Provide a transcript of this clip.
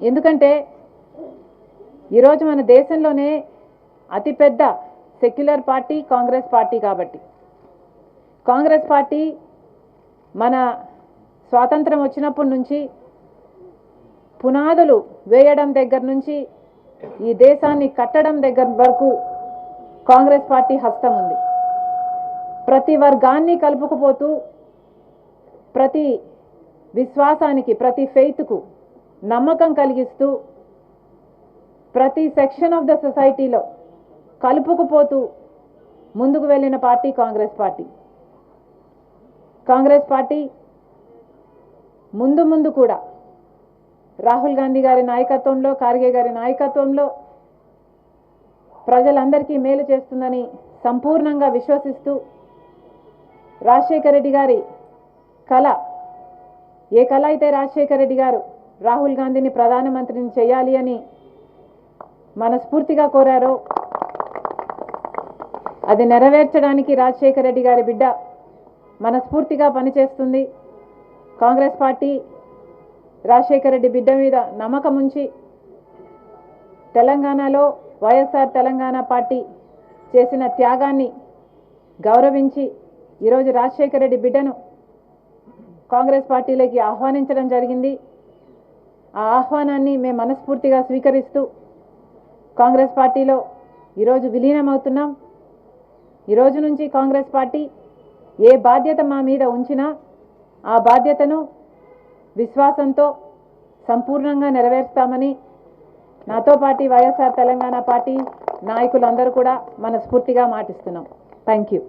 ఎందుకంటే ఈరోజు మన దేశంలోనే అతిపెద్ద సెక్యులర్ పార్టీ కాంగ్రెస్ పార్టీ కాబట్టి. కాంగ్రెస్ పార్టీ మన స్వాతంత్రం వచ్చినప్పటి నుంచి పునాదులు వేయడం దగ్గర నుంచి ఈ దేశాన్ని కట్టడం దగ్గర వరకు కాంగ్రెస్ పార్టీ హస్తం ఉంది. ప్రతి వర్గాన్ని కలుపుకుపోతూ ప్రతి విశ్వాసానికి ప్రతి ఫెయిత్కు నమ్మకం కలిగిస్తూ ప్రతి సెక్షన్ ఆఫ్ ద సొసైటీలో కలుపుకుపోతూ ముందుకు వెళ్ళిన party Congress party. Congress party ముందు ముందు కూడా రాహుల్ గాంధీ గారి నాయకత్వంలో ఖార్గే గారి నాయకత్వంలో ప్రజలందరికీ మేలు చేస్తుందని సంపూర్ణంగా విశ్వసిస్తూ రాజశేఖర రెడ్డి గారి కళ ఏ కళ అయితే రాజశేఖర రెడ్డి గారు రాహుల్ గాంధీని ప్రధానమంత్రిని చేయాలి అని మనస్ఫూర్తిగా కోరారో. అది నెరవేర్చడానికి రాజశేఖర రెడ్డి గారి బిడ్డ మనస్ఫూర్తిగా పనిచేస్తుంది. కాంగ్రెస్ పార్టీ రాజశేఖర రెడ్డి బిడ్డ మీద నమ్మకం ఉంచి తెలంగాణలో వైఎస్ఆర్ తెలంగాణ పార్టీ చేసిన త్యాగాన్ని గౌరవించి ఈరోజు రాజశేఖర రెడ్డి బిడ్డను కాంగ్రెస్ పార్టీలోకి ఆహ్వానించడం జరిగింది. ఆ ఆహ్వానాన్ని మేము మనస్ఫూర్తిగా స్వీకరిస్తూ కాంగ్రెస్ పార్టీలో ఈరోజు విలీనమవుతున్నాం. ఈరోజు నుంచి కాంగ్రెస్ పార్టీ ఏ బాధ్యత మా మీద ఉంచినా ఆ బాధ్యతను విశ్వాసంతో సంపూర్ణంగా నెరవేరుస్తామని నాతో పాటు వైఎస్ఆర్ తెలంగాణ పార్టీ నాయకులందరూ కూడా మనస్ఫూర్తిగా మాటిస్తున్నాం. Thank you